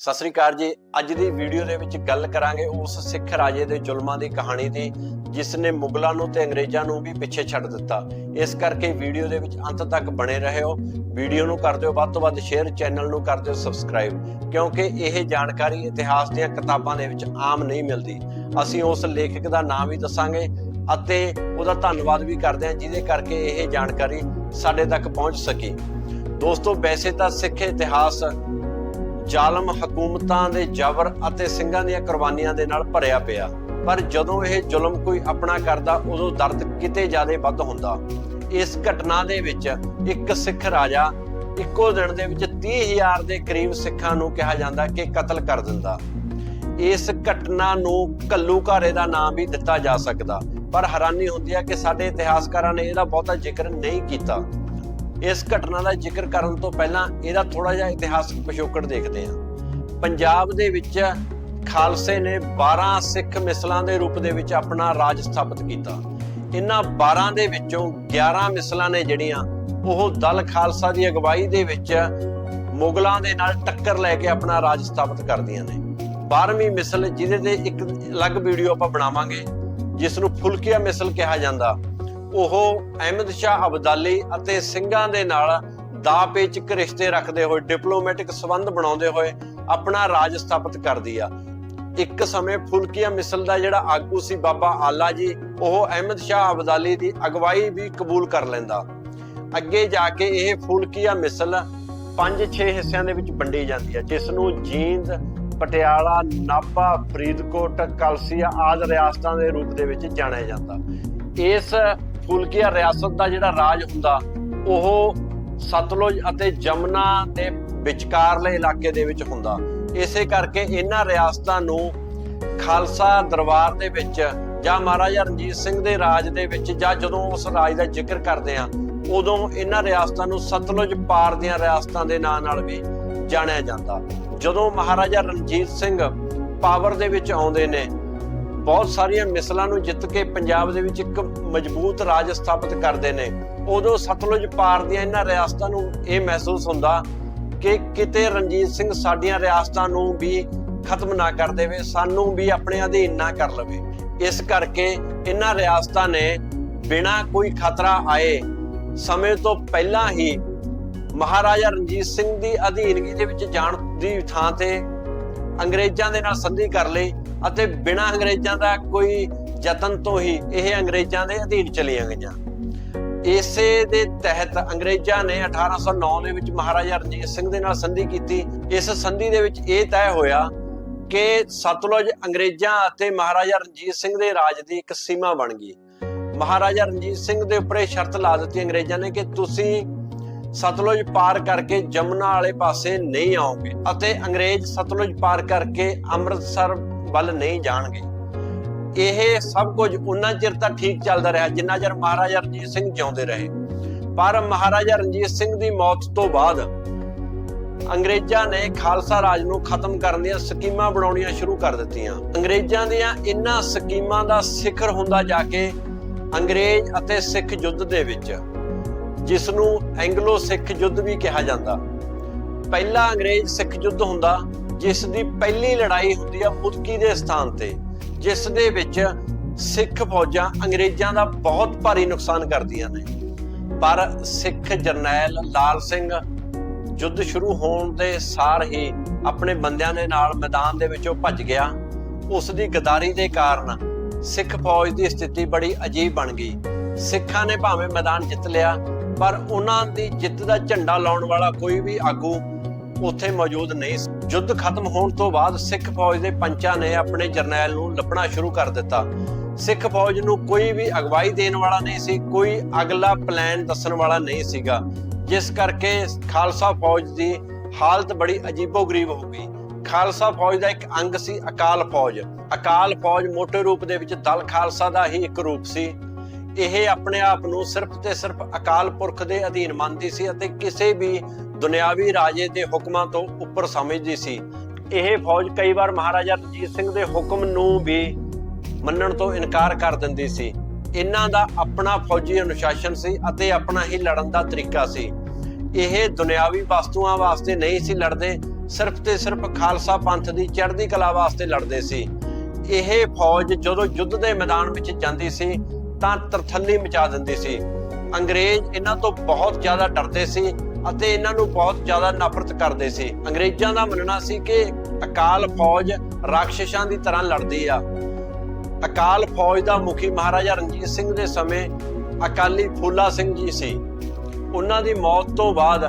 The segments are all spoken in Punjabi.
ਸਤਿ ਸ੍ਰੀ ਅਕਾਲ ਜੀ। ਅੱਜ ਦੀ ਵੀਡੀਓ ਦੇ ਵਿੱਚ ਗੱਲ ਕਰਾਂਗੇ ਉਸ ਸਿੱਖ ਰਾਜੇ ਦੇ ਜ਼ੁਲਮਾਂ ਦੀ ਕਹਾਣੀ ਦੀ, ਜਿਸ ਨੇ ਮੁਗਲਾਂ ਨੂੰ ਤੇ ਅੰਗਰੇਜ਼ਾਂ ਨੂੰ ਵੀ ਪਿੱਛੇ ਛੱਡ ਦਿੱਤਾ। ਇਸ ਕਰਕੇ ਵੀਡੀਓ ਦੇ ਵਿੱਚ ਅੰਤ ਤੱਕ ਬਣੇ ਰਹਿਓ ਵੀਡੀਓ ਨੂੰ ਕਰ ਦਿਓ ਵੱਧ ਤੋਂ ਵੱਧ ਸ਼ੇਅਰ, ਚੈਨਲ ਨੂੰ ਕਰ ਦਿਓ ਸਬਸਕ੍ਰਾਈਬ, ਕਿਉਂਕਿ ਇਹ ਜਾਣਕਾਰੀ ਇਤਿਹਾਸ ਦੀਆਂ ਕਿਤਾਬਾਂ ਦੇ ਵਿੱਚ ਆਮ ਨਹੀਂ ਮਿਲਦੀ। ਅਸੀਂ ਉਸ ਲੇਖਕ ਦਾ ਨਾਮ ਵੀ ਦੱਸਾਂਗੇ ਅਤੇ ਉਹਦਾ ਧੰਨਵਾਦ ਵੀ ਕਰਦੇ ਹਾਂ, ਜਿਹਦੇ ਕਰਕੇ ਇਹ ਜਾਣਕਾਰੀ ਸਾਡੇ ਤੱਕ ਪਹੁੰਚ ਸਕੀ। ਦੋਸਤੋ, ਵੈਸੇ ਤਾਂ ਸਿੱਖ ਇਤਿਹਾਸ ਜ਼ਾਲਮ ਹਕੂਮਤਾਂ ਦੇ ਜ਼ਬਰ ਅਤੇ ਸਿੰਘਾਂ ਦੀਆਂ ਕੁਰਬਾਨੀਆਂ ਦੇ ਨਾਲ ਭਰਿਆ ਪਿਆ। ਪਰ ਜਦੋਂ ਇਹ ਜ਼ੁਲਮ ਕੋਈ ਆਪਣਾ ਕਰਦਾ, ਉਦੋਂ ਦਰਦ ਕਿਤੇ ਜ਼ਿਆਦਾ ਵੱਧ ਹੁੰਦਾ। ਇਸ ਘਟਨਾ ਦੇ ਵਿੱਚ ਇੱਕ ਸਿੱਖ ਰਾਜਾ ਇੱਕੋ ਦਿਨ ਦੇ ਵਿੱਚ 30000 ਦੇ ਕਰੀਬ ਸਿੱਖਾਂ ਨੂੰ ਕਿਹਾ ਜਾਂਦਾ ਕਿ ਕਤਲ ਕਰ ਦਿੰਦਾ। ਇਸ ਘਟਨਾ ਨੂੰ ਕੱਲੂਘਾਰੇ ਦਾ ਨਾਮ ਵੀ ਦਿੱਤਾ ਜਾ ਸਕਦਾ। ਪਰ ਹੈਰਾਨੀ ਹੁੰਦੀ ਹੈ ਕਿ ਸਾਡੇ ਇਤਿਹਾਸਕਾਰਾਂ ਨੇ ਇਹਦਾ ਬਹੁਤਾ ਜ਼ਿਕਰ ਨਹੀਂ ਕੀਤਾ। ਇਸ ਘਟਨਾ ਦਾ ਜ਼ਿਕਰ ਕਰਨ ਤੋਂ ਪਹਿਲਾਂ ਇਹਦਾ ਥੋੜਾ ਜਿਹਾ ਇਤਿਹਾਸਕ ਪਿਛੋਕੜ ਦੇਖਦੇ ਹਾਂ। ਪੰਜਾਬ ਦੇ ਵਿੱਚ ਖਾਲਸੇ ਨੇ 12 ਸਿੱਖ ਮਿਸਲਾਂ ਦੇ ਰੂਪ ਦੇ ਵਿੱਚ ਆਪਣਾ ਰਾਜ ਸਥਾਪਿਤ ਕੀਤਾ। ਇਹਨਾਂ 12 ਦੇ ਵਿੱਚੋਂ 11 ਮਿਸਲਾਂ ਨੇ ਜਿਹੜੀਆਂ, ਉਹ ਦਲ ਖਾਲਸਾ ਦੀ ਅਗਵਾਈ ਦੇ ਵਿੱਚ ਮੁਗਲਾਂ ਦੇ ਨਾਲ ਟੱਕਰ ਲੈ ਕੇ ਆਪਣਾ ਰਾਜ ਸਥਾਪਿਤ ਕਰਦੀਆਂ ਨੇ। 12ਵੀਂ ਮਿਸਲ ਜਿਹਦੇ ਤੇ ਇੱਕ ਅਲੱਗ ਵੀਡੀਓ ਆਪਾਂ ਬਣਾਵਾਂਗੇ ਜਿਸ ਨੂੰ ਫੁਲਕੀਆ ਮਿਸਲ ਕਿਹਾ ਜਾਂਦਾ। ਉਹ ਅਹਿਮਦ ਸ਼ਾਹ ਅਬਦਾਲੀ ਅਤੇ ਸਿੰਘਾਂ ਦੇ ਨਾਲ ਦਾ ਰਿਸ਼ਤੇ ਰੱਖਦੇ ਹੋਏ ਡਿਪਲੋਮੈਟਿਕ ਸਬੰਧ ਬਣਾਉਂਦੇ ਹੋਏ ਆਪਣਾ ਰਾਜ ਸਥਾਪਿਤ ਕਰਦੀ ਆ। ਇੱਕ ਸਮੇਂ ਫੁਲਕੀਆ ਮਿਸਲ ਦਾ ਜਿਹੜਾ ਆਗੂ ਸੀ ਬਾਬਾ ਆਲਾ ਜੀ, ਉਹ ਅਹਿਮਦ ਸ਼ਾਹ ਅਬਦਾਲੀ ਦੀ ਅਗਵਾਈ ਵੀ ਕਬੂਲ ਕਰ ਲੈਂਦਾ। ਅੱਗੇ ਜਾ ਕੇ ਇਹ ਫੁਲਕੀਆ ਮਿਸਲ 5-6 ਹਿੱਸਿਆਂ ਦੇ ਵਿੱਚ ਵੰਡੀ ਜਾਂਦੀ ਹੈ ਜਿਸ ਨੂੰ ਜੀਂਦ, ਪਟਿਆਲਾ, ਨਾਭਾ, ਫਰੀਦਕੋਟ, ਕਲਸੀਆ ਆਦਿ ਰਿਆਸਤਾਂ ਦੇ ਰੂਪ ਦੇ ਵਿੱਚ ਜਾਣਿਆ ਜਾਂਦਾ। ਇਸ ਫੁਲਕੀਆ ਰਿਆਸਤ ਦਾ ਜਿਹੜਾ ਰਾਜ ਹੁੰਦਾ, ਉਹ ਸਤਲੁਜ ਅਤੇ ਜਮਨਾ ਦੇ ਵਿਚਕਾਰਲੇ ਇਲਾਕੇ ਦੇ ਵਿੱਚ ਹੁੰਦਾ। ਇਸੇ ਕਰਕੇ ਇਹਨਾਂ ਰਿਆਸਤਾਂ ਨੂੰ ਖਾਲਸਾ ਦਰਬਾਰ ਦੇ ਵਿੱਚ ਜਾਂ ਮਹਾਰਾਜਾ ਰਣਜੀਤ ਸਿੰਘ ਦੇ ਰਾਜ ਦੇ ਵਿੱਚ ਜਾਂ ਜਦੋਂ ਉਸ ਰਾਜ ਦਾ ਜ਼ਿਕਰ ਕਰਦੇ ਆ ਉਦੋਂ ਇਹਨਾਂ ਰਿਆਸਤਾਂ ਨੂੰ ਸਤਲੁਜ ਪਾਰ ਦੀਆਂ ਰਿਆਸਤਾਂ ਦੇ ਨਾਂ ਨਾਲ ਵੀ ਜਾਣਿਆ ਜਾਂਦਾ। ਜਦੋਂ ਮਹਾਰਾਜਾ ਰਣਜੀਤ ਸਿੰਘ ਪਾਵਰ ਦੇ ਵਿੱਚ ਆਉਂਦੇ ਨੇ ਬਹੁਤ ਸਾਰੀਆਂ ਮਿਸਲਾਂ ਨੂੰ ਜਿੱਤ ਕੇ ਪੰਜਾਬ ਦੇ ਵਿੱਚ ਇੱਕ ਮਜ਼ਬੂਤ ਰਾਜ ਸਥਾਪਿਤ ਕਰਦੇ ਨੇ। ਉਦੋਂ ਸਤਲੁਜ ਪਾਰ ਦੀਆਂ ਇਹਨਾਂ ਰਿਆਸਤਾਂ ਨੂੰ ਇਹ ਮਹਿਸੂਸ ਹੁੰਦਾ ਕਿ ਕਿਤੇ ਰਣਜੀਤ ਸਿੰਘ ਸਾਡੀਆਂ ਰਿਆਸਤਾਂ ਨੂੰ ਵੀ ਖਤਮ ਨਾ ਕਰ ਦੇਵੇ, ਸਾਨੂੰ ਵੀ ਆਪਣੇ ਅਧੀਨ ਨਾ ਕਰ ਲਵੇ। ਇਸ ਕਰਕੇ ਇਹਨਾਂ ਰਿਆਸਤਾਂ ਨੇ ਬਿਨਾਂ ਕੋਈ ਖਤਰਾ ਆਏ ਸਮੇਂ ਤੋਂ ਪਹਿਲਾਂ ਹੀ ਮਹਾਰਾਜਾ ਰਣਜੀਤ ਸਿੰਘ ਦੀ ਅਧੀਨਗੀ ਦੇ ਵਿੱਚ ਜਾਣ ਦੀ ਥਾਂ ਤੇ ਅੰਗਰੇਜ਼ਾਂ ਦੇ ਨਾਲ ਸੰਧੀ ਕਰ ਲਈ। ਅਤੇ ਬਿਨਾਂ ਅੰਗਰੇਜ਼ਾਂ ਦਾ ਕੋਈ ਯਤਨ ਤੋਂ ਹੀ ਇਹ ਅੰਗਰੇਜ਼ਾਂ ਦੇ ਅਧੀਨ ਚਲੀਆਂ ਗਈਆਂ। ਇਸੇ ਦੇ ਤਹਿਤ ਅੰਗਰੇਜ਼ਾਂ ਨੇ 1809 ਦੇ ਵਿੱਚ ਮਹਾਰਾਜਾ ਰਣਜੀਤ ਸਿੰਘ ਦੇ ਨਾਲ ਸੰਧੀ ਕੀਤੀ। ਇਸ ਸੰਧੀ ਦੇ ਵਿੱਚ ਇਹ ਤੈਅ ਹੋਇਆ ਕਿ ਸਤਲੁਜ ਅੰਗਰੇਜ਼ਾਂ ਅਤੇ ਮਹਾਰਾਜਾ ਰਣਜੀਤ ਸਿੰਘ ਦੇ ਰਾਜ ਦੀ ਇੱਕ ਸੀਮਾ ਬਣ ਗਈ। ਮਹਾਰਾਜਾ ਰਣਜੀਤ ਸਿੰਘ ਦੇ ਉੱਪਰ ਇਹ ਸ਼ਰਤ ਲਾ ਦਿੱਤੀ ਅੰਗਰੇਜ਼ਾਂ ਨੇ ਕਿ ਤੁਸੀਂ ਸਤਲੁਜ ਪਾਰ ਕਰਕੇ ਜਮਨਾ ਵਾਲੇ ਪਾਸੇ ਨਹੀਂ ਆਓਗੇ ਅਤੇ ਅੰਗਰੇਜ਼ ਸਤਲੁਜ ਪਾਰ ਕਰਕੇ ਅੰਮ੍ਰਿਤਸਰ ਵੱਲ ਨਹੀਂ ਜਾਣਗੇ। ਇਹ ਸਭ ਕੁਝ ਉਨਾ ਚਿਰ ਤਾਂ ਠੀਕ ਚੱਲਦਾ ਰਿਹਾ, ਜਿੰਨਾ ਚਿਰ ਮਹਾਰਾਜਾ ਰਣਜੀਤ ਸਿੰਘ ਜਿਉਂਦੇ ਰਹੇ। ਪਰ ਮਹਾਰਾਜਾ ਰਣਜੀਤ ਸਿੰਘ ਦੀ ਮੌਤ ਤੋਂ ਬਾਅਦ ਅੰਗਰੇਜ਼ਾਂ ਨੇ ਖਾਲਸਾ ਰਾਜ ਨੂੰ ਖਤਮ ਕਰਨ ਦੀਆਂ ਸਕੀਮਾਂ ਬਣਾਉਣੀਆਂ ਸ਼ੁਰੂ ਕਰ ਦਿੱਤੀਆਂ। ਅੰਗਰੇਜ਼ਾਂ ਦੀਆਂ ਇਨ੍ਹਾਂ ਸਕੀਮਾਂ ਦਾ ਸਿਖਰ ਹੁੰਦਾ ਜਾ ਕੇ ਅੰਗਰੇਜ਼ ਅਤੇ ਸਿੱਖ ਯੁੱਧ ਦੇ ਵਿੱਚ ਜਿਸ ਨੂੰ ਐਂਗਲੋ ਸਿੱਖ ਯੁੱਧ ਵੀ ਕਿਹਾ ਜਾਂਦਾ। ਪਹਿਲਾ ਅੰਗਰੇਜ਼ ਸਿੱਖ ਯੁੱਧ ਹੁੰਦਾ ਜਿਸ ਦੀ ਪਹਿਲੀ ਲੜਾਈ ਹੁੰਦੀ ਆ ਮੁਦਕੀ ਦੇ ਸਥਾਨ ਤੇ ਜਿਸ ਦੇ ਵਿੱਚ ਸਿੱਖ ਫੌਜਾਂ ਅੰਗਰੇਜ਼ਾਂ ਦਾ ਬਹੁਤ ਭਾਰੀ ਨੁਕਸਾਨ ਕਰਦੀਆਂ ਨੇ। ਪਰ ਸਿੱਖ ਜਰਨੈਲ ਲਾਲ ਸਿੰਘ ਯੁੱਧ ਸ਼ੁਰੂ ਹੋਣ ਦੇ ਸਾਰ ਹੀ ਆਪਣੇ ਬੰਦਿਆਂ ਦੇ ਨਾਲ ਮੈਦਾਨ ਦੇ ਵਿੱਚੋਂ ਭੱਜ ਗਿਆ। ਉਸ ਦੀ ਗਦਾਰੀ ਦੇ ਕਾਰਨ ਸਿੱਖ ਫੌਜ ਦੀ ਸਥਿਤੀ ਬੜੀ ਅਜੀਬ ਬਣ ਗਈ। ਸਿੱਖਾਂ ਨੇ ਭਾਵੇਂ ਮੈਦਾਨ ਜਿੱਤ ਲਿਆ, ਪਰ ਉਹਨਾਂ ਦੀ ਜਿੱਤ ਦਾ ਝੰਡਾ ਲਾਉਣ ਵਾਲਾ ਕੋਈ ਵੀ ਆਗੂ ਉੱਥੇ ਮੌਜੂਦ ਨਹੀਂ ਸੀ। ਯੁੱਧ ਖਤਮ ਹੋਣ ਤੋਂ ਬਾਅਦ ਸਿੱਖ ਫੌਜ ਦੇ ਪੰਚਾਂ ਨੇ ਆਪਣੇ ਜਰਨੈਲ ਨੂੰ ਲੱਭਣਾ ਸ਼ੁਰੂ ਕਰ ਦਿੱਤਾ। ਸਿੱਖ ਫੌਜ ਨੂੰ ਕੋਈ ਵੀ ਅਗਵਾਈ ਦੇਣ ਵਾਲਾ ਨਹੀਂ ਸੀ, ਕੋਈ ਅਗਲਾ ਪਲਾਨ ਦੱਸਣ ਵਾਲਾ ਨਹੀਂ ਸੀਗਾ। ਜਿਸ ਕਰਕੇ ਖਾਲਸਾ ਫੌਜ ਦੀ ਹਾਲਤ ਬੜੀ ਅਜੀਬੋ-ਗਰੀਬ ਹੋ ਗਈ। ਖਾਲਸਾ ਫੌਜ ਦਾ ਇੱਕ ਅੰਗ ਸੀ ਅਕਾਲ ਫੌਜ। ਅਕਾਲ ਫੌਜ ਮੋਟੇ ਰੂਪ ਦੇ ਵਿੱਚ ਦਲ ਖਾਲਸਾ ਦਾ ਹੀ ਇੱਕ ਰੂਪ ਸੀ। ਇਹ ਆਪਣੇ ਆਪ ਨੂੰ ਸਿਰਫ ਤੇ ਸਿਰਫ ਅਕਾਲ ਪੁਰਖ ਦੇ ਅਧੀਨ ਮੰਨਦੀ ਸੀ ਅਤੇ ਕਿਸੇ ਵੀ ਦੁਨਿਆਵੀ ਰਾਜੇ ਦੇ ਹੁਕਮਾਂ ਤੋਂ ਉੱਪਰ ਸਮਝਦੀ ਸੀ। ਇਹ ਫੌਜ ਕਈ ਵਾਰ ਮਹਾਰਾਜਾ ਰਣਜੀਤ ਸਿੰਘ ਦੇ ਹੁਕਮ ਨੂੰ ਵੀ ਮੰਨਣ ਤੋਂ ਇਨਕਾਰ ਕਰ ਦਿੰਦੀ ਸੀ। ਇਹਨਾਂ ਦਾ ਆਪਣਾ ਫੌਜੀ ਅਨੁਸ਼ਾਸਨ ਸੀ ਅਤੇ ਆਪਣਾ ਹੀ ਲੜਨ ਦਾ ਤਰੀਕਾ ਸੀ। ਇਹ ਦੁਨਿਆਵੀ ਵਸਤੂਆਂ ਵਾਸਤੇ ਨਹੀਂ ਸੀ ਲੜਦੇ, ਸਿਰਫ ਤੇ ਸਿਰਫ ਖਾਲਸਾ ਪੰਥ ਦੀ ਚੜ੍ਹਦੀ ਕਲਾ ਵਾਸਤੇ ਲੜਦੇ ਸੀ। ਇਹ ਫੌਜ ਜਦੋਂ ਯੁੱਧ ਦੇ ਮੈਦਾਨ ਵਿੱਚ ਜਾਂਦੀ ਸੀ ਤਾਂ ਤਰਥੱਲੀ ਮਚਾ ਦਿੰਦੀ ਸੀ। ਅੰਗਰੇਜ਼ ਇਹਨਾਂ ਤੋਂ ਬਹੁਤ ਜ਼ਿਆਦਾ ਡਰਦੇ ਸੀ ਅਤੇ ਇਹਨਾਂ ਨੂੰ ਬਹੁਤ ਜ਼ਿਆਦਾ ਨਫ਼ਰਤ ਕਰਦੇ ਸੀ। ਅੰਗਰੇਜ਼ਾਂ ਦਾ ਮੰਨਣਾ ਸੀ ਕਿ ਅਕਾਲ ਫੌਜ ਰਾਖਸ਼ਾਂ ਦੀ ਤਰ੍ਹਾਂ ਲੜਦੀ ਆ। ਅਕਾਲ ਫੌਜ ਦਾ ਮੁਖੀ ਮਹਾਰਾਜਾ ਰਣਜੀਤ ਸਿੰਘ ਦੇ ਸਮੇਂ ਅਕਾਲੀ ਫੂਲਾ ਸਿੰਘ ਜੀ ਸੀ। ਉਹਨਾਂ ਦੀ ਮੌਤ ਤੋਂ ਬਾਅਦ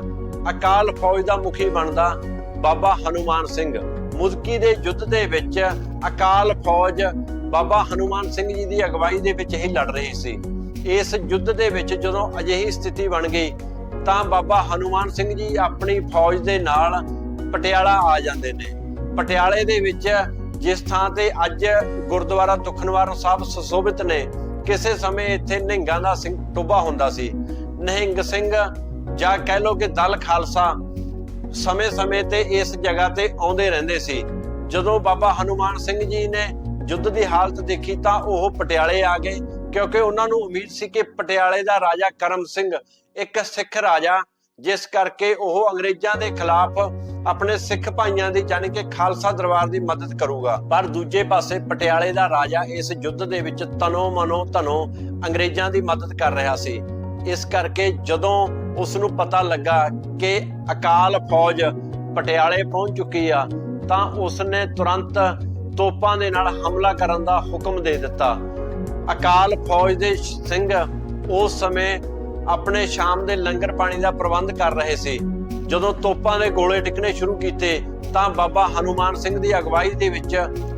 ਅਕਾਲ ਫੌਜ ਦਾ ਮੁਖੀ ਬਣਦਾ ਬਾਬਾ ਹਨੂਮਾਨ ਸਿੰਘ। ਮੁਦਕੀ ਦੇ ਯੁੱਧ ਦੇ ਵਿੱਚ ਅਕਾਲ ਫੌਜ ਬਾਬਾ ਹਨੂਮਾਨ ਸਿੰਘ ਜੀ ਦੀ ਅਗਵਾਈ ਦੇ ਵਿੱਚ ਹੀ ਲੜ ਰਹੀ ਸੀ। ਇਸ ਯੁੱਧ ਦੇ ਵਿੱਚ ਜਦੋਂ ਅਜਿਹੀ ਸਥਿਤੀ ਬਣ ਗਈ, ਤਾਂ ਬਾਬਾ ਹਨੂਮਾਨ ਸਿੰਘ ਜੀ ਆਪਣੀ ਫੌਜ ਦੇ ਨਾਲ ਪਟਿਆਲਾ ਆ ਜਾਂਦੇ ਨੇ। ਪਟਿਆਲੇ ਦੇ ਵਿੱਚ ਜਿਸ ਥਾਂ ਤੇ ਅੱਜ ਗੁਰਦੁਆਰਾ ਤੁਖਨਵਾਰ ਸਾਹਿਬ ਸੁਸ਼ੋਭਿਤ ਨੇ, ਕਿਸੇ ਸਮੇਂ ਇੱਥੇ ਨਿਹੰਗਾਂ ਦਾ ਸਿੰਘ ਟੋਬਾ ਹੁੰਦਾ ਸੀ। ਨਿਹੰਗ ਸਿੰਘ ਜਾਂ ਕਹਿ ਲੋ ਕਿ ਦਲ ਖਾਲਸਾ ਸਮੇਂ-ਸਮੇਂ ਤੇ ਇਸ ਜਗ੍ਹਾ ਤੇ ਆਉਂਦੇ ਰਹਿੰਦੇ ਸੀ। ਜਦੋਂ ਬਾਬਾ ਹਨੂਮਾਨ ਸਿੰਘ ਜੀ ਨੇ ਯੁੱਧ ਦੀ ਹਾਲਤ ਦੇਖੀ ਤਾਂ ਉਹ ਪਟਿਆਲੇ ਆ ਗਏ, ਕਿਉਂਕਿ ਉਹਨਾਂ ਨੂੰ ਉਮੀਦ ਸੀ ਕਿ ਪਟਿਆਲੇ ਦਾ ਰਾਜਾ ਕਰਮ ਸਿੰਘ ਇੱਕ ਸਿੱਖ ਰਾਜਾ, ਜਿਸ ਕਰਕੇ ਉਹ ਅੰਗਰੇਜ਼ਾਂ ਦੇ ਖਿਲਾਫ ਆਪਣੇ ਸਿੱਖ ਭਾਈਆਂ ਦੀ ਯਾਨੀ ਕਿ ਖਾਲਸਾ ਦਰਬਾਰ ਦੀ ਮਦਦ ਕਰੂਗਾ। ਪਰ ਦੂਜੇ ਪਾਸੇ ਪਟਿਆਲੇ ਦਾ ਰਾਜਾ ਇਸ ਯੁੱਧ ਦੇ ਵਿੱਚ ਤਨੋ ਮਨੋ ਧਨੋ ਅੰਗਰੇਜ਼ਾਂ ਦੀ ਮਦਦ ਕਰ ਰਿਹਾ ਸੀ। ਇਸ ਕਰਕੇ ਜਦੋਂ ਉਸ ਨੂੰ ਪਤਾ ਲੱਗਾ ਕਿ ਅਕਾਲ ਫੌਜ ਪਟਿਆਲੇ ਪਹੁੰਚ ਚੁੱਕੀ ਆ, ਤਾਂ ਉਸ ਨੇ ਤੁਰੰਤ ਤੋਪਾਂ ਦੇ ਨਾਲ ਹਮਲਾ ਕਰਨ ਦਾ ਹੁਕਮ ਦੇ ਦਿੱਤਾ। ਅਕਾਲ ਫੌਜ ਦੇ ਸਿੰਘ ਉਸ ਸਮੇਂ ਆਪਣੇ ਸ਼ਾਮ ਦੇ ਲੰਗਰ ਪਾਣੀ ਦਾ ਪ੍ਰਬੰਧ ਕਰ ਰਹੇ ਸੀ। ਜਦੋਂ ਤੋਪਾਂ ਦੇ ਗੋਲੇ ਟਿਕਣੇ ਸ਼ੁਰੂ ਕੀਤੇ, ਤਾਂ ਬਾਬਾ ਹਨੂਮਾਨ ਸਿੰਘ ਦੀ ਅਗਵਾਈ ਦੇ ਵਿੱਚ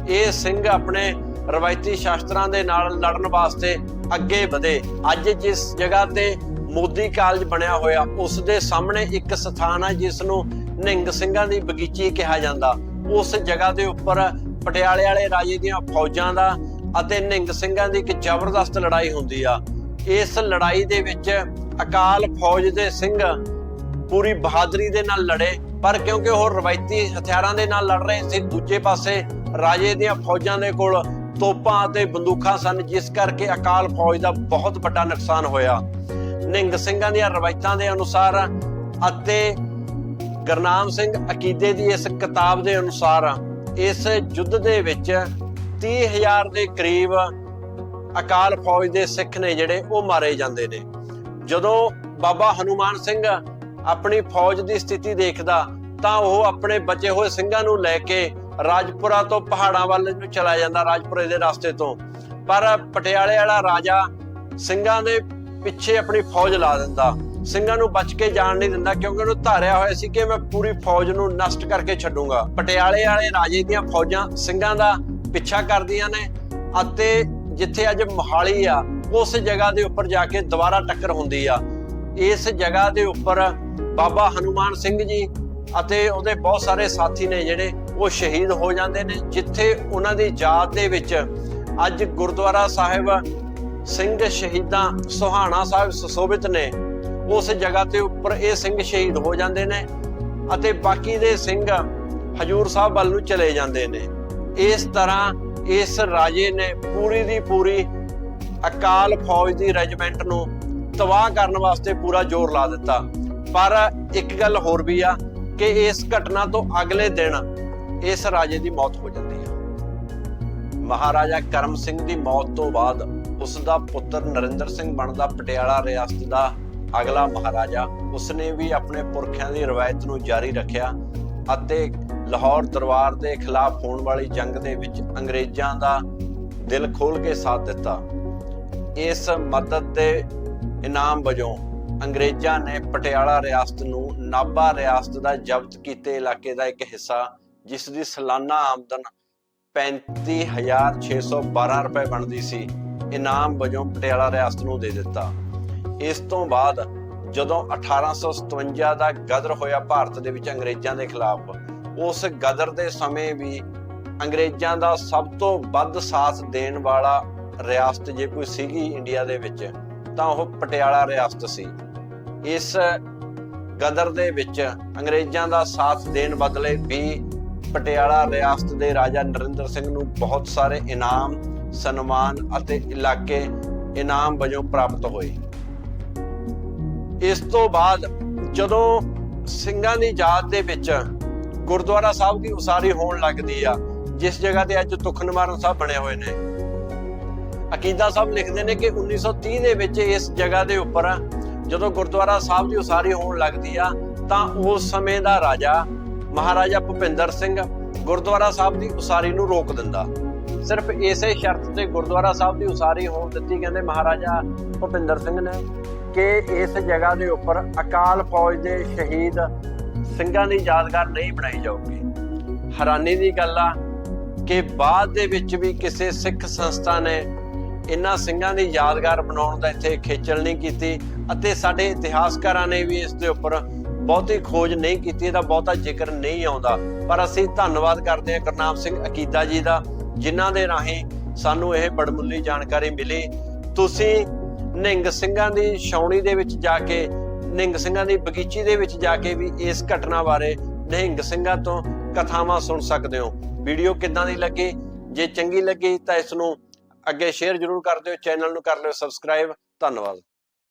ਇਹ ਸਿੰਘ ਆਪਣੇ ਰਵਾਇਤੀ ਸ਼ਾਸਤਰਾਂ ਦੇ ਨਾਲ ਲੜਨ ਵਾਸਤੇ ਅੱਗੇ ਵਧੇ। ਅੱਜ ਜਿਸ ਜਗ੍ਹਾ ਤੇ ਮੋਦੀ ਕਾਲਜ ਬਣਿਆ ਹੋਇਆ, ਉਸ ਦੇ ਸਾਹਮਣੇ ਇੱਕ ਸਥਾਨ ਹੈ ਜਿਸ ਨੂੰ ਨਿੰਗ ਸਿੰਘਾਂ ਦੀ ਬਗੀਚੀ ਕਿਹਾ ਜਾਂਦਾ। ਉਸ ਜਗ੍ਹਾ ਦੇ ਉੱਪਰ ਪਟਿਆਲੇ ਵਾਲੇ ਰਾਜੇ ਦੀਆਂ ਫੌਜਾਂ ਦਾ ਅਤੇ ਨਿੰਗ ਸਿੰਘਾਂ ਦੀ ਇੱਕ ਜ਼ਬਰਦਸਤ ਲੜਾਈ ਹੁੰਦੀ ਆ। ਇਸ ਲੜਾਈ ਦੇ ਵਿੱਚ ਅਕਾਲ ਫੌਜ ਦੇ ਸਿੰਘ ਪੂਰੀ ਬਹਾਦਰੀ ਦੇ ਨਾਲ ਲੜੇ, ਪਰ ਕਿਉਂਕਿ ਉਹ ਰਵਾਇਤੀ ਹਥਿਆਰਾਂ ਦੇ ਨਾਲ ਲੜ ਰਹੇ ਸੀ, ਦੂਜੇ ਪਾਸੇ ਰਾਜੇ ਦੀਆਂ ਫੌਜਾਂ ਦੇ ਕੋਲ ਤੋਪਾਂ ਅਤੇ ਬੰਦੂਕਾਂ ਸਨ, ਜਿਸ ਕਰਕੇ ਅਕਾਲ ਫੌਜ ਦਾ ਬਹੁਤ ਵੱਡਾ ਨੁਕਸਾਨ ਹੋਇਆ। ਨਿੰਗ ਸਿੰਘਾਂ ਦੀਆਂ ਰਵਾਇਤਾਂ ਦੇ ਅਨੁਸਾਰ ਅਤੇ ਗਰਨਾਮ ਸਿੰਘ ਅਕੀਦੇ ਦੀ ਇਸ ਕਿਤਾਬ ਦੇ ਅਨੁਸਾਰ ਇਸ ਯੁੱਧ ਦੇ ਵਿੱਚ 30000 ਦੇ ਕਰੀਬ ਅਕਾਲ ਫੌਜ ਦੇ ਸਿੱਖ ਨੇ ਜਿਹੜੇ, ਉਹ ਮਾਰੇ ਜਾਂਦੇ ਨੇ। ਜਦੋਂ ਬਾਬਾ ਹਨੂਮਾਨ ਸਿੰਘ ਆਪਣੀ ਫੌਜ ਦੀ ਸਥਿਤੀ ਦੇਖਦਾ, ਤਾਂ ਉਹ ਆਪਣੇ ਬਚੇ ਹੋਏ ਸਿੰਘਾਂ ਨੂੰ ਲੈ ਕੇ ਰਾਜਪੁਰਾ ਤੋਂ ਪਹਾੜਾਂ ਵੱਲ ਨੂੰ ਚਲਾ ਜਾਂਦਾ, ਰਾਜਪੁਰੇ ਦੇ ਰਸਤੇ ਤੋਂ। ਪਰ ਪਟਿਆਲੇ ਵਾਲਾ ਰਾਜਾ ਸਿੰਘਾਂ ਦੇ ਪਿੱਛੇ ਆਪਣੀ ਫੌਜ ਲਾ ਦਿੰਦਾ। ਸਿੰਘਾਂ ਨੂੰ ਬਚ ਕੇ ਜਾਣ ਨਹੀਂ ਦਿੰਦਾ ਕਿਉਂਕਿ ਉਹਨੂੰ ਧਾਰਿਆ ਹੋਇਆ ਸੀ ਕਿ ਮੈਂ ਪੂਰੀ ਫੌਜ ਨੂੰ ਨਸ਼ਟ ਕਰਕੇ ਛੱਡੂੰਗਾ। ਪਟਿਆਲੇ ਵਾਲੇ ਰਾਜੇ ਦੀਆਂ ਫੌਜਾਂ ਸਿੰਘਾਂ ਦਾ ਪਿੱਛਾ ਕਰਦੀਆਂ ਨੇ ਅਤੇ ਜਿੱਥੇ ਅੱਜ ਮੋਹਾਲੀ ਆ, ਉਸ ਜਗ੍ਹਾ ਦੇ ਉੱਪਰ ਜਾ ਕੇ ਦੁਬਾਰਾ ਟੱਕਰ ਹੁੰਦੀ ਆ। ਇਸ ਜਗ੍ਹਾ ਦੇ ਉੱਪਰ ਬਾਬਾ ਹਨੂਮਾਨ ਸਿੰਘ ਜੀ ਅਤੇ ਉਹਦੇ ਬਹੁਤ ਸਾਰੇ ਸਾਥੀ ਨੇ ਜਿਹੜੇ, ਉਹ ਸ਼ਹੀਦ ਹੋ ਜਾਂਦੇ ਨੇ, ਜਿੱਥੇ ਉਹਨਾਂ ਦੀ ਯਾਦ ਦੇ ਵਿੱਚ ਅੱਜ ਗੁਰਦੁਆਰਾ ਸਾਹਿਬ ਸਿੰਘ ਸ਼ਹੀਦਾਂ ਸੁਹਾਣਾ ਸਾਹਿਬ ਸੁਸ਼ੋਭਿਤ ਨੇ। ਉਸ ਜਗ੍ਹਾ ਤੇ ਉੱਪਰ ਇਹ ਸਿੰਘ ਸ਼ਹੀਦ ਹੋ ਜਾਂਦੇ ਨੇ ਅਤੇ ਬਾਕੀ ਦੇ ਸਿੰਘ ਹਜੂਰ ਸਾਹਿਬ ਵੱਲ ਨੂੰ ਚਲੇ ਜਾਂਦੇ ਨੇ। ਇਸ ਤਰ੍ਹਾਂ ਇਸ ਰਾਜੇ ਨੇ ਪੂਰੀ ਦੀ ਪੂਰੀ ਅਕਾਲ ਫੌਜ ਦੀ ਰੈਜੀਮੈਂਟ ਨੂੰ ਤਬਾਹ ਕਰਨ ਵਾਸਤੇ ਪੂਰਾ ਜ਼ੋਰ ਲਾ ਦਿੱਤਾ। ਪਰ ਇੱਕ ਗੱਲ ਹੋਰ ਵੀ ਆ ਕਿ ਇਸ ਘਟਨਾ ਤੋਂ ਅਗਲੇ ਦਿਨ ਇਸ ਰਾਜੇ ਦੀ ਮੌਤ ਹੋ ਜਾਂਦੀ ਹੈ ਮਹਾਰਾਜਾ ਕਰਮ ਸਿੰਘ ਦੀ ਮੌਤ ਤੋਂ ਬਾਅਦ ਉਸ ਦਾ ਪੁੱਤਰ ਨਰਿੰਦਰ ਸਿੰਘ ਬਣਦਾ ਪਟਿਆਲਾ ਰਿਆਸਤ ਦਾ ਅਗਲਾ ਮਹਾਰਾਜਾ, ਉਸਨੇ ਵੀ ਆਪਣੇ ਪੁਰਖਿਆਂ ਦੀ ਰਵਾਇਤ ਨੂੰ ਜਾਰੀ ਰੱਖਿਆ ਅਤੇ ਲਾਹੌਰ ਦਰਬਾਰ ਦੇ ਖਿਲਾਫ ਹੋਣ ਵਾਲੀ ਜੰਗ ਦੇ ਵਿੱਚ ਅੰਗਰੇਜ਼ਾਂ ਦਾ ਦਿਲ ਖੋਲ ਕੇ ਸਾਥ ਦਿੱਤਾ। ਇਸ ਮਦਦ ਦੇ ਇਨਾਮ ਵਜੋਂ ਅੰਗਰੇਜ਼ਾਂ ਨੇ ਪਟਿਆਲਾ ਰਿਆਸਤ ਨੂੰ ਨਾਭਾ ਰਿਆਸਤ ਦਾ ਜ਼ਬਤ ਕੀਤੇ ਇਲਾਕੇ ਦਾ ਇੱਕ ਹਿੱਸਾ ਜਿਸ ਦੀ ਸਾਲਾਨਾ ਆਮਦਨ 35612 ਰੁਪਏ ਬਣਦੀ ਸੀ, ਇਨਾਮ ਵਜੋਂ ਪਟਿਆਲਾ ਰਿਆਸਤ ਨੂੰ ਦੇ ਦਿੱਤਾ। ਇਸ ਤੋਂ ਬਾਅਦ ਜਦੋਂ 1857 ਦਾ ਗਦਰ ਹੋਇਆ ਭਾਰਤ ਦੇ ਵਿੱਚ ਅੰਗਰੇਜ਼ਾਂ ਦੇ ਖਿਲਾਫ, ਉਸ ਗਦਰ ਦੇ ਸਮੇਂ ਵੀ ਅੰਗਰੇਜ਼ਾਂ ਦਾ ਸਭ ਤੋਂ ਵੱਧ ਸਾਥ ਦੇਣ ਵਾਲਾ ਰਿਆਸਤ ਜੇ ਕੋਈ ਸੀਗੀ ਇੰਡੀਆ ਦੇ ਵਿੱਚ, ਤਾਂ ਉਹ ਪਟਿਆਲਾ ਰਿਆਸਤ ਸੀ। ਇਸ ਗਦਰ ਦੇ ਵਿੱਚ ਅੰਗਰੇਜ਼ਾਂ ਦਾ ਸਾਥ ਦੇਣ ਬਦਲੇ ਵੀ ਪਟਿਆਲਾ ਰਿਆਸਤ ਦੇ ਰਾਜਾ ਨਰਿੰਦਰ ਸਿੰਘ ਨੂੰ ਬਹੁਤ ਸਾਰੇ ਇਨਾਮ, ਸਨਮਾਨ ਅਤੇ ਇਲਾਕੇ ਇਨਾਮ ਵਜੋਂ ਪ੍ਰਾਪਤ ਹੋਏ। ਇਸ ਤੋਂ ਬਾਅਦ ਜਦੋਂ ਸਿੰਘਾਂ ਦੀ ਯਾਦ ਦੇ ਵਿੱਚ ਗੁਰਦੁਆਰਾ ਸਾਹਿਬ ਦੀ ਉਸਾਰੀ ਹੋਣ ਲੱਗਦੀ ਆ, ਜਿਸ ਜਗ੍ਹਾ ਤੇ ਅੱਜ ਤੁਖ ਸਾਹਿਬ ਬਣੇ ਹੋਏ ਨੇ। ਅਕੀਦਾ ਸਾਹਿਬ ਲਿਖਦੇ ਨੇ ਕਿ 1930 ਦੇ ਵਿੱਚ ਇਸ ਜਗ੍ਹਾ ਦੇ ਉੱਪਰ ਜਦੋਂ ਗੁਰਦੁਆਰਾ ਸਾਹਿਬ ਦੀ ਉਸਾਰੀ ਹੋਣ ਲੱਗਦੀ ਆ, ਤਾਂ ਉਸ ਸਮੇਂ ਦਾ ਰਾਜਾ ਮਹਾਰਾਜਾ ਭੁਪਿੰਦਰ ਸਿੰਘ ਗੁਰਦੁਆਰਾ ਸਾਹਿਬ ਦੀ ਉਸਾਰੀ ਨੂੰ ਰੋਕ ਦਿੰਦਾ। ਸਿਰਫ ਇਸੇ ਸ਼ਰਤ ਤੇ ਗੁਰਦੁਆਰਾ ਸਾਹਿਬ ਦੀ ਉਸਾਰੀ ਹੋਣ ਦਿੱਤੀ, ਕਹਿੰਦੇ ਮਹਾਰਾਜਾ ਭੁਪਿੰਦਰ ਸਿੰਘ ਨੇ। ਕਿ ਇਸ ਜਗ੍ਹਾ ਦੇ ਉੱਪਰ ਅਕਾਲ ਫੌਜ ਦੇ ਸ਼ਹੀਦ ਸਿੰਘਾਂ ਦੀ ਯਾਦਗਾਰ ਨਹੀਂ ਬਣਾਈ ਜਾਊਗੀ। ਹੈਰਾਨੀ ਦੀ ਗੱਲ ਆ ਕਿ ਬਾਅਦ ਦੇ ਵਿੱਚ ਵੀ ਕਿਸੇ ਸਿੱਖ ਸੰਸਥਾ ਨੇ ਇਹਨਾਂ ਸਿੰਘਾਂ ਦੀ ਯਾਦਗਾਰ ਬਣਾਉਣ ਦਾ ਇੱਥੇ ਖੇਚਲ ਨਹੀਂ ਕੀਤੀ ਅਤੇ ਸਾਡੇ ਇਤਿਹਾਸਕਾਰਾਂ ਨੇ ਵੀ ਇਸ ਦੇ ਉੱਪਰ ਬਹੁਤੀ ਖੋਜ ਨਹੀਂ ਕੀਤੀ, ਇਹਦਾ ਬਹੁਤਾ ਜ਼ਿਕਰ ਨਹੀਂ ਆਉਂਦਾ। ਪਰ ਅਸੀਂ ਧੰਨਵਾਦ ਕਰਦੇ ਹਾਂ ਗੁਰਨਾਮ ਸਿੰਘ ਅਕੀਦਾ ਜੀ ਦਾ, ਜਿਨ੍ਹਾਂ ਦੇ ਰਾਹੀਂ ਸਾਨੂੰ ਇਹ ਬੜਮੁੱਲੀ ਜਾਣਕਾਰੀ ਮਿਲੀ। ਤੁਸੀਂ ਨਿੰਗ ਸਿੰਘਾਂ ਦੀ ਛਾਉਣੀ ਦੇ ਵਿੱਚ ਜਾ ਕੇ, ਨਿੰਗ ਸਿੰਘਾਂ ਦੀ ਬਗੀਚੀ ਦੇ ਵਿੱਚ ਜਾ ਕੇ ਵੀ ਇਸ ਘਟਨਾ ਬਾਰੇ ਨਿਹੰਗ ਸਿੰਘਾਂ ਤੋਂ ਕਥਾਵਾਂ ਸੁਣ ਸਕਦੇ ਹੋ। ਵੀਡੀਓ ਕਿੱਦਾਂ ਦੀ ਲੱਗੀ? ਜੇ ਚੰਗੀ ਲੱਗੀ ਤਾਂ ਇਸ ਨੂੰ ਅੱਗੇ ਸ਼ੇਅਰ ਜ਼ਰੂਰ ਕਰ ਦਿਓ, ਚੈਨਲ ਨੂੰ ਕਰ ਲਿਓ ਸਬਸਕ੍ਰਾਈਬ ਧੰਨਵਾਦ।